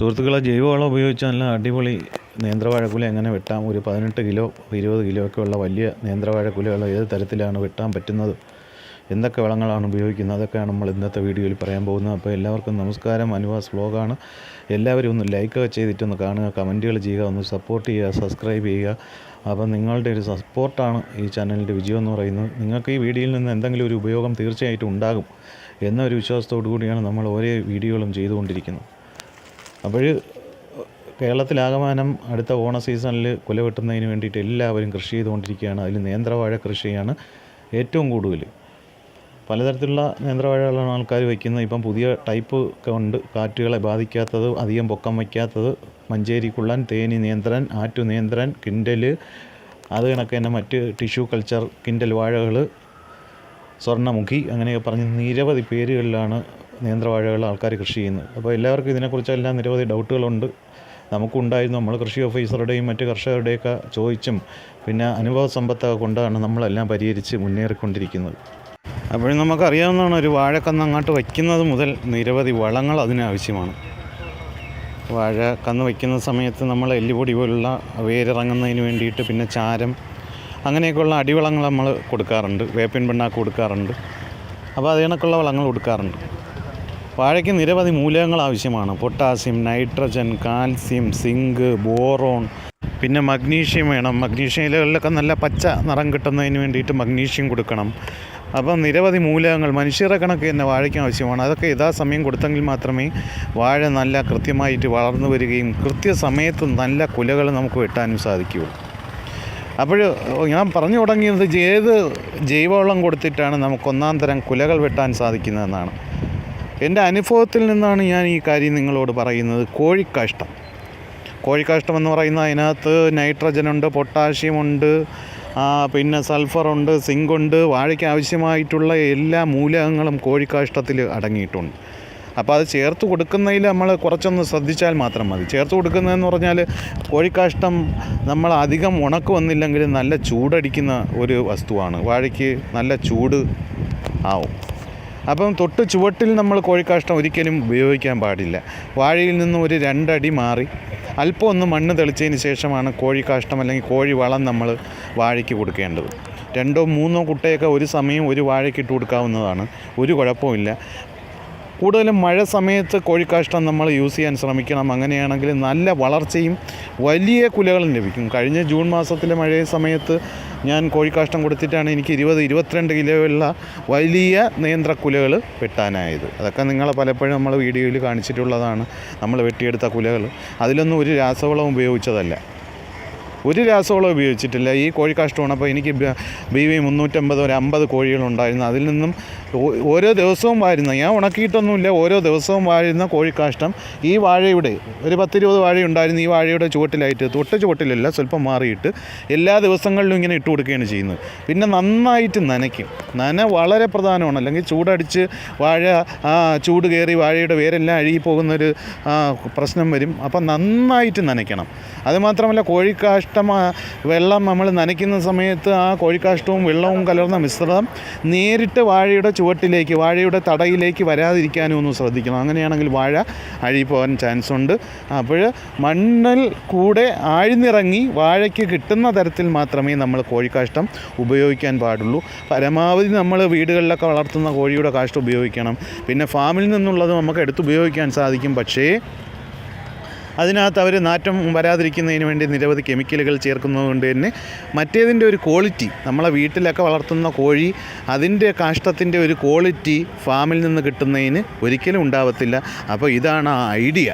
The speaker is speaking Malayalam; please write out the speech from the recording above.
സുഹൃത്തുക്കളെ ജൈവവളം ഉപയോഗിച്ച് നല്ല അടിപൊളി നേന്ത്രവാഴക്കുല എങ്ങനെ വെട്ടാം? ഒരു പതിനെട്ട് കിലോ ഇരുപത് കിലോ ഒക്കെ ഉള്ള വലിയ നേന്ത്രവാഴക്കുലകൾ ഏത് തരത്തിലാണ് വെട്ടാൻ പറ്റുന്നത്? എന്തൊക്കെ വളങ്ങളാണ് ഉപയോഗിക്കുന്നത്? അതൊക്കെയാണ് നമ്മൾ ഇന്നത്തെ വീഡിയോയിൽ പറയാൻ പോകുന്നത്. അപ്പോൾ എല്ലാവർക്കും നമസ്കാരം. അനുവാസ് വ്ലോഗാണ് എല്ലാവരും ഒന്ന് ലൈക്ക് ചെയ്തിട്ടൊന്ന് കാണുക കമന്റുകൾ ചെയ്യുക ഒന്ന് സപ്പോർട്ട് ചെയ്യുക സബ്സ്ക്രൈബ് ചെയ്യുക. അപ്പോൾ നിങ്ങളുടെ ഒരു സപ്പോർട്ടാണ് ഈ ചാനലിന്റെ വിജയം എന്ന് പറയുന്നത്. നിങ്ങൾക്ക് ഈ വീഡിയോയിൽ നിന്ന് എന്തെങ്കിലും ഒരു ഉപയോഗം തീർച്ചയായിട്ടും ഉണ്ടാകും എന്നൊരു വിശ്വാസത്തോടു കൂടിയാണ് നമ്മൾ ഓരോ വീഡിയോകളും ചെയ്തുകൊണ്ടിരിക്കുന്നത്. അപ്പോൾ കേരളത്തിലാകമാനം അടുത്ത ഓണ സീസണിൽ കുല വെട്ടുന്നതിന് വേണ്ടിയിട്ട് എല്ലാവരും കൃഷി ചെയ്തുകൊണ്ടിരിക്കുകയാണ്. അതിൽ നേന്ത്രവാഴ കൃഷിയാണ് ഏറ്റവും കൂടുതൽ പലതരത്തിലുള്ള നേന്ത്രവാഴകളാണ് ആൾക്കാർ വയ്ക്കുന്നത് ഇപ്പം പുതിയ ടൈപ്പ് ഉണ്ട്. കാറ്റുകളെ ബാധിക്കാത്തത് അധികം പൊക്കം വയ്ക്കാത്തത് മഞ്ചേരി കുള്ളൻ തേനി നിയന്ത്രൻ ആറ്റു നിയന്ത്രൻ കിൻഡൽ അത് കണക്ക് തന്നെ മറ്റ് ടിഷ്യൂ കൾച്ചർ കിൻഡൽ വാഴകൾ സ്വർണമുഖി അങ്ങനെയൊക്കെ പറഞ്ഞ് നിരവധി പേരുകളിലാണ് നേന്ത്രവാഴകൾ ആൾക്കാർ കൃഷി ചെയ്യുന്നത് അപ്പോൾ എല്ലാവർക്കും ഇതിനെക്കുറിച്ചെല്ലാം നിരവധി ഡൗട്ടുകളുണ്ട്. നമുക്കുണ്ടായിരുന്നു നമ്മൾ കൃഷി ഓഫീസറുടെയും മറ്റ് കർഷകരുടെയൊക്കെ ചോദിച്ചും പിന്നെ അനുഭവ സമ്പത്തൊക്കെ കൊണ്ടാണ് നമ്മളെല്ലാം പരിഹരിച്ച് മുന്നേറിക്കൊണ്ടിരിക്കുന്നത്. അപ്പോഴും നമുക്കറിയാവുന്നതാണ് ഒരു വാഴക്കന്ന് അങ്ങോട്ട് വയ്ക്കുന്നത് മുതൽ നിരവധി വളങ്ങൾ അതിനാവശ്യമാണ് വാഴ കന്ന് വയ്ക്കുന്ന സമയത്ത് നമ്മൾ എല്ലുപൊടി പോലുള്ള വേരിറങ്ങുന്നതിന് വേണ്ടിയിട്ട് പിന്നെ ചാരം അങ്ങനെയൊക്കെയുള്ള അടിവളങ്ങൾ നമ്മൾ കൊടുക്കാറുണ്ട്. വേപ്പിൻ പിണ്ണാക്ക് കൊടുക്കാറുണ്ട്. അപ്പോൾ അത് കണക്കുള്ള വളങ്ങൾ കൊടുക്കാറുണ്ട്. വാഴയ്ക്ക് നിരവധി മൂലകങ്ങൾ ആവശ്യമാണ്. Potassium nitrogen calcium zinc boron പിന്നെ മഗ്നീഷ്യം വേണം. മഗ്നീഷ്യം ഇലകളിലൊക്കെ നല്ല പച്ച നിറം കിട്ടുന്നതിന് വേണ്ടിയിട്ട് മഗ്നീഷ്യം കൊടുക്കണം. അപ്പം നിരവധി മൂലകങ്ങൾ മനുഷ്യരെ കണക്ക് തന്നെ വാഴയ്ക്ക് ആവശ്യമാണ്. അതൊക്കെ യഥാസമയം കൊടുത്തെങ്കിൽ മാത്രമേ വാഴ നല്ല കൃത്യമായിട്ട് വളർന്നു വരികയും കൃത്യസമയത്ത് നല്ല കുലകൾ നമുക്ക് വെട്ടാനും സാധിക്കുകയുള്ളൂ. അപ്പോൾ ഞാൻ പറഞ്ഞു തുടങ്ങിയത് ഏത് ജൈവവളം കൊടുത്തിട്ടാണ് നമുക്ക് ഒന്നാം തരം കുലകൾ വെട്ടാൻ സാധിക്കുന്നതെന്നാണ്. എന്റെ അനുഭവത്തിൽ നിന്നാണ് ഞാൻ ഈ കാര്യം നിങ്ങളോട് പറയുന്നത്. കോഴിക്കാഷ്ടം. കോഴിക്കാഷ്ടം എന്ന് പറയുന്നത് അതിനകത്ത് നൈട്രജൻ ഉണ്ട് പൊട്ടാഷ്യം ഉണ്ട് ആ, പിന്നെ സൾഫറുണ്ട് സിങ്കുണ്ട് വാഴയ്ക്ക് ആവശ്യമായിട്ടുള്ള എല്ലാ മൂലകങ്ങളും കോഴിക്കാഷ്ടത്തിൽ അടങ്ങിയിട്ടുണ്ട്. അപ്പോൾ അത് ചേർത്ത് കൊടുക്കുന്നതിൽ നമ്മൾ കുറച്ചൊന്ന് ശ്രദ്ധിച്ചാൽ മാത്രം മതി. ചേർത്ത് കൊടുക്കുന്നതെന്ന് പറഞ്ഞാൽ കോഴിക്കാഷ്ടം നമ്മൾ അധികം ഉണക്ക് വന്നില്ലെങ്കിൽ നല്ല ചൂടടിക്കുന്ന ഒരു വസ്തുവാണ്. വാഴയ്ക്ക് നല്ല ചൂട് ആവും. അപ്പം തൊട്ട് ചുവട്ടിൽ നമ്മൾ കോഴിക്കാഷ്ടം ഒരിക്കലും ഉപയോഗിക്കാൻ പാടില്ല. വാഴയിൽ നിന്നും ഒരു രണ്ടടി മാറി. അല്പം ഒന്ന് മണ്ണ് തെളിച്ചതിന് ശേഷമാണ് കോഴിക്കാഷ്ടം അല്ലെങ്കിൽ കോഴി വളം നമ്മൾ വാഴയ്ക്ക് കൊടുക്കേണ്ടത്. രണ്ടോ മൂന്നോ കുട്ടയൊക്കെ ഒരു സമയം ഒരു വാഴയ്ക്ക് ഇട്ട് കൊടുക്കാവുന്നതാണ്. ഒരു കുഴപ്പമില്ല കൂടുതലും മഴ സമയത്ത് കോഴിക്കാഷ്ടം നമ്മൾ യൂസ് ചെയ്യാൻ ശ്രമിക്കണം. അങ്ങനെയാണെങ്കിൽ നല്ല വളർച്ചയും വലിയ കുലകളും ലഭിക്കും. കഴിഞ്ഞ ജൂൺ മാസത്തിലെ മഴ സമയത്ത് ഞാൻ കോഴിക്കാഷ്ടം കൊടുത്തിട്ടാണ് എനിക്ക് ഇരുപത് ഇരുപത്തിരണ്ട് കിലോയുള്ള വലിയ നേന്ത്രക്കുലകൾ വെട്ടാനായത്. അതൊക്കെ നിങ്ങൾ പലപ്പോഴും നമ്മൾ വീഡിയോയിൽ കാണിച്ചിട്ടുള്ളതാണ്. നമ്മൾ വെട്ടിയെടുത്ത കുലകൾ. അതിലൊന്നും ഒരു രാസവളം ഉപയോഗിച്ചതല്ല. ഒരു രാസവളം ഉപയോഗിച്ചിട്ടില്ല. ഈ കോഴിക്കാഷ്ടമാണ് അപ്പോൾ എനിക്ക് ബി വി മുന്നൂറ്റമ്പത് ഒരു അമ്പത് കോഴികളുണ്ടായിരുന്നു അതിൽ നിന്നും ഓരോ ദിവസവും വാരുന്ന ഞാൻ ഉണക്കിയിട്ടൊന്നുമില്ല ഓരോ ദിവസവും വാഴുന്ന കോഴിക്കാഷ്ടം ഈ വാഴയുടെ ഒരു പത്തിരുപത് വാഴ ഉണ്ടായിരുന്നു ഈ വാഴയുടെ ചുവട്ടിലായിട്ട്. തൊട്ട് ചുവട്ടിലല്ല സ്വല്പം മാറിയിട്ട് എല്ലാ ദിവസങ്ങളിലും ഇങ്ങനെ ഇട്ട് കൊടുക്കുകയാണ് ചെയ്യുന്നത്. പിന്നെ നന്നായിട്ട് നനയ്ക്കും. നന വളരെ പ്രധാനമാണ്. അല്ലെങ്കിൽ ചൂടടിച്ച് വാഴ ആ ചൂട് കയറി വാഴയുടെ വേരെല്ലാം അഴുകി പോകുന്നൊരു പ്രശ്നം വരും. അപ്പം നന്നായിട്ട് നനയ്ക്കണം. അതുമാത്രമല്ല കോഴിക്കാഷ്ടം ആ, വെള്ളം നമ്മൾ നനയ്ക്കുന്ന സമയത്ത് ആ കോഴിക്കാഷ്ടവും വെള്ളവും കലർന്ന മിശ്രിതം നേരിട്ട് വാഴയുടെ ചുവട്ടിലേക്ക് വാഴയുടെ തടയിലേക്ക് വരാതിരിക്കാനും ഒന്ന് ശ്രദ്ധിക്കണം. അങ്ങനെയാണെങ്കിൽ വാഴ അഴിപ്പോകാൻ ചാൻസ് ഉണ്ട്. അപ്പോൾ മണ്ണിൽ കൂടെ ആഴ്ന്നിറങ്ങി വാഴയ്ക്ക് കിട്ടുന്ന തരത്തിൽ മാത്രമേ നമ്മൾ കോഴിക്കാഷ്ടം ഉപയോഗിക്കാൻ പാടുള്ളൂ. പരമാവധി നമ്മൾ വീടുകളിലൊക്കെ വളർത്തുന്ന കോഴിയുടെ കാഷ്ടം ഉപയോഗിക്കണം. പിന്നെ ഫാമിൽ നിന്നുള്ളത് നമുക്ക് എടുത്ത് ഉപയോഗിക്കാൻ സാധിക്കും. പക്ഷേ അതിനകത്ത് അവർ നാറ്റം വരാതിരിക്കുന്നതിന് വേണ്ടി നിരവധി കെമിക്കലുകൾ ചേർക്കുന്നത് കൊണ്ട് തന്നെ മറ്റേതിന്റെ ഒരു ക്വാളിറ്റി നമ്മളെ വീട്ടിലൊക്കെ വളർത്തുന്ന കോഴി അതിന്റെ കാഷ്ടത്തിന്റെ ഒരു ക്വാളിറ്റി ഫാമിൽ നിന്ന് കിട്ടുന്നതിന് ഒരിക്കലും ഉണ്ടാവത്തില്ല. അപ്പോൾ ഇതാണ് ആ ഐഡിയ.